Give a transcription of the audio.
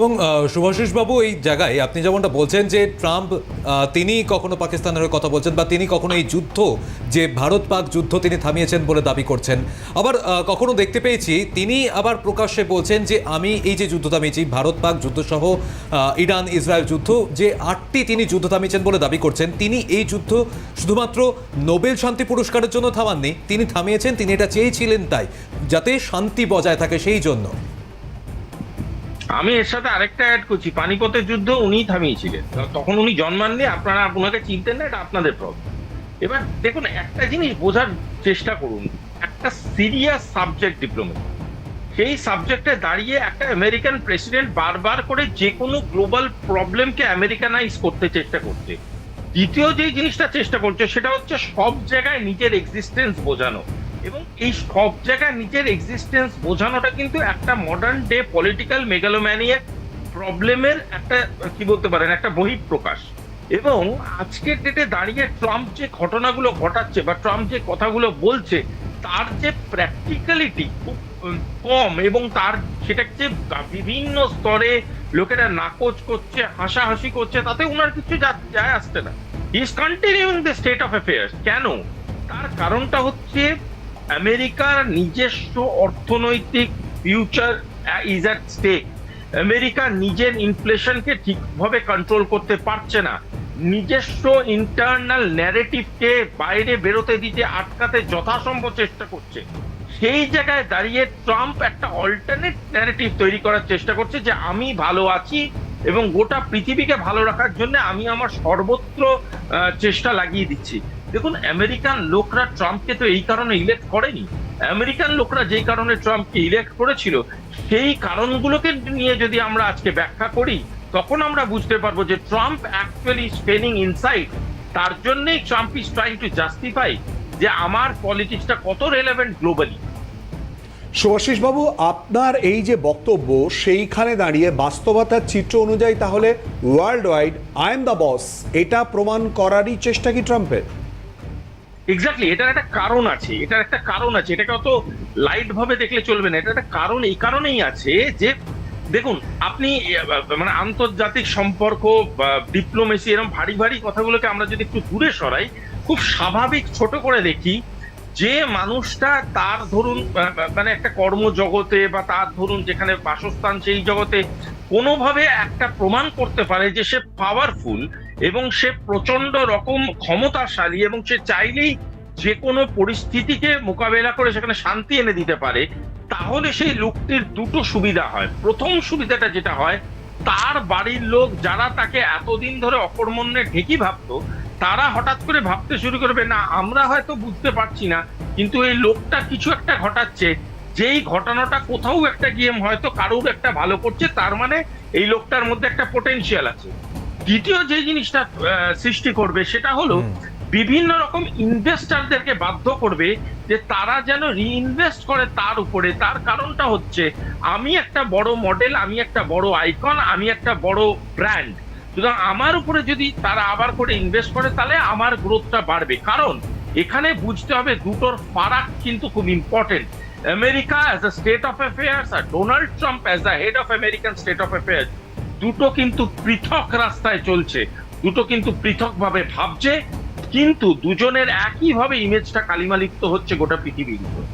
এবং শুভাশিস বাবু এই জায়গায় আপনি যেমনটা বলছেন যে ট্রাম্প তিনি কখনো পাকিস্তানের কথা বলছেন বা তিনি কখনো এই যুদ্ধ, যে ভারত পাক যুদ্ধ তিনি থামিয়েছেন বলে দাবি করছেন। আবার কখনো দেখতে পেয়েছি, তিনি আবার প্রকাশ্যে বলছেন যে আমি এই যে যুদ্ধ থামিয়েছি, ভারত পাক যুদ্ধ সহ ইরান, ইসরায়েল যুদ্ধ, যে আটটি তিনি যুদ্ধ থামিয়েছেন বলে দাবি করছেন, তিনি এই যুদ্ধ শুধুমাত্র নোবেল শান্তি পুরস্কারের জন্য থামাননি, তিনি থামিয়েছেন, তিনি এটা চেয়েছিলেন তাই, যাতে শান্তি বজায় থাকে সেই জন্য। আমি এর সাথে আরেকটা অ্যাড করছি। পানিপথের যুদ্ধ উনিই থামিয়েছিলেন। তখন উনি জন্মাননি, আপনারা আপনাকে চিনতেন না, এটা আপনাদের প্রবলেম এবার দেখুন, একটা জিনিস বোঝার চেষ্টা করুন। একটা সিরিয়াস সাবজেক্ট ডিপ্লোমেসি সেই সাবজেক্টে দাঁড়িয়ে একটা আমেরিকান প্রেসিডেন্ট বারবার করে যে কোনো গ্লোবাল প্রবলেমকে আমেরিকানাইজ করতে চেষ্টা করছে। দ্বিতীয় যে জিনিসটা চেষ্টা করছে, সেটা হচ্ছে সব জায়গায় নিজের এক্সিস্টেন্স বোঝানো। এবং এই সব জায়গায় নিজের এক্সিস্টেন্স বোঝানোটা কিন্তু একটা মডার্ন ডে পলিটিক্যাল মেগালোম্যানিয়াক প্রবলেমের একটা, কি বলতে পারেন, একটা বহিঃপ্রকাশ। এবং আজকের ডেটে দাঁড়িয়ে ট্রাম্প যে ঘটনাগুলো ঘটাচ্ছে বা ট্রাম্প যে কথাগুলো বলছে, তার যে প্র্যাকটিক্যালিটি খুব কম এবং তার সেটাকে বিভিন্ন স্তরে লোকেরা নাকচ করছে, হাসাহাসি করছে, তাতে ওনার কিছু যায় আসছে না। Is continuing the state of affairs কেন? তার কারণটা হচ্ছে আমেরিকার নিজস্ব অর্থনৈতিক future is at stake America নিজের ইনফ্লেশনকে ঠিকভাবে কন্ট্রোল করতে পারছে না। নিজস্ব ইন্টারনাল ন্যারেটিভকে বাইরে বেরোতে দিতে আটকাতে যথাসম্ভব চেষ্টা করছে। সেই জায়গায় দাঁড়িয়ে ট্রাম্প একটা অল্টারনেট ন্যারেটিভ তৈরি করার চেষ্টা করছে যে, আমি ভালো আছি এবং গোটা পৃথিবীকে ভালো রাখার জন্য আমি আমার সর্বত্র চেষ্টা লাগিয়ে দিচ্ছি। দেখুন, আমেরিকান লোকরা ট্রাম্পকে তো এই কারণে ইলেক্ট করেনি। আমেরিকান লোকরা যেই কারণে ট্রাম্পকে ইলেক্ট করেছিল, সেই কারণগুলোকে নিয়ে যদি আমরা আজকে ব্যাখ্যা করি, তখন আমরা বুঝতে পারব যে ট্রাম্প অ্যাকচুয়ালি স্পেনিং ইনসাইড তার জন্যই Trump is trying to justify যে আমার পলিটিক্সটা কত রেলেভেন্ট গ্লোবালি বাবু, আপনার এই যে বক্তব্য, সেইখানে দাঁড়িয়ে বাস্তবতার চিত্র অনুযায়ী তাহলে world wide I am the boss এটা প্রমাণ করারই চেষ্টা কি ট্রাম্পের? এক্স্যাক্টলি এটার একটা কারণ আছে, এটার একটা কারণ আছে, এটাকে অত লাইট ভাবে দেখলে চলবে না এটা একটা কারণ, এই কারণেই আছে যে, দেখুন, আপনি মানে আন্তর্জাতিক সম্পর্ক ডিপ্লোমেসি এরকম ভারী ভারী কথাগুলোকে আমরা যদি একটু দূরে সরাই, খুব স্বাভাবিক ছোট করে দেখি যে মানুষটা তার ধরুন মানে একটা কর্মজগতে বা তার ধরুন যেখানে বাসস্থান সেই জগতে কোনোভাবে একটা প্রমাণ করতে পারে যে সে পাওয়ারফুল এবং সে প্রচণ্ড রকম ক্ষমতাশালী এবং সে চাইলেই যে কোনো পরিস্থিতিকে মোকাবেলা করে সেখানে শান্তি এনে দিতে পারে, তাহলে সেই লোকটির দুটো সুবিধা হয়। প্রথম সুবিধাটা যেটা হয়, তার বাড়ির লোক যারা তাকে এতদিন ধরে অকর্মণ্যে ঢেকি ভাবতো তারা হঠাৎ করে ভাবতে শুরু করবে না আমরা হয়তো বুঝতে পারছি না কিন্তু এই লোকটা কিছু একটা ঘটাচ্ছে। যেই ঘটনাটা কোথাও একটা গিয়ে হয়তো কারোর একটা ভালো করছে তার মানে এই লোকটার মধ্যে একটা পোটেনশিয়াল আছে। দ্বিতীয় যে জিনিসটা সৃষ্টি করবে সেটা হলো বিভিন্ন রকম ইনভেস্টারদেরকে বাধ্য করবে যে তারা যেন রিইনভেস্ট করে তার উপরে। তার কারণটা হচ্ছে আমি একটা বড় মডেল আমি একটা বড় আইকন আমি একটা বড় ব্র্যান্ড সুতরাং আমার উপরে যদি তারা আবার করে ইনভেস্ট করে, তাহলে আমার গ্রোথটা বাড়বে। কারণ এখানে বুঝতে হবে দুটোর ফারাক কিন্তু খুব important America as a state of affairs R Donald Trump as a head of American state of affairs দুটো কিন্তু পৃথক রাস্তায় চলছে। দুটো কিন্তু পৃথকভাবে ভাবছে, কিন্তু দুজনের একইভাবে ইমেজটা কালিমালিপ্ত হচ্ছে গোটা পৃথিবীর উপর।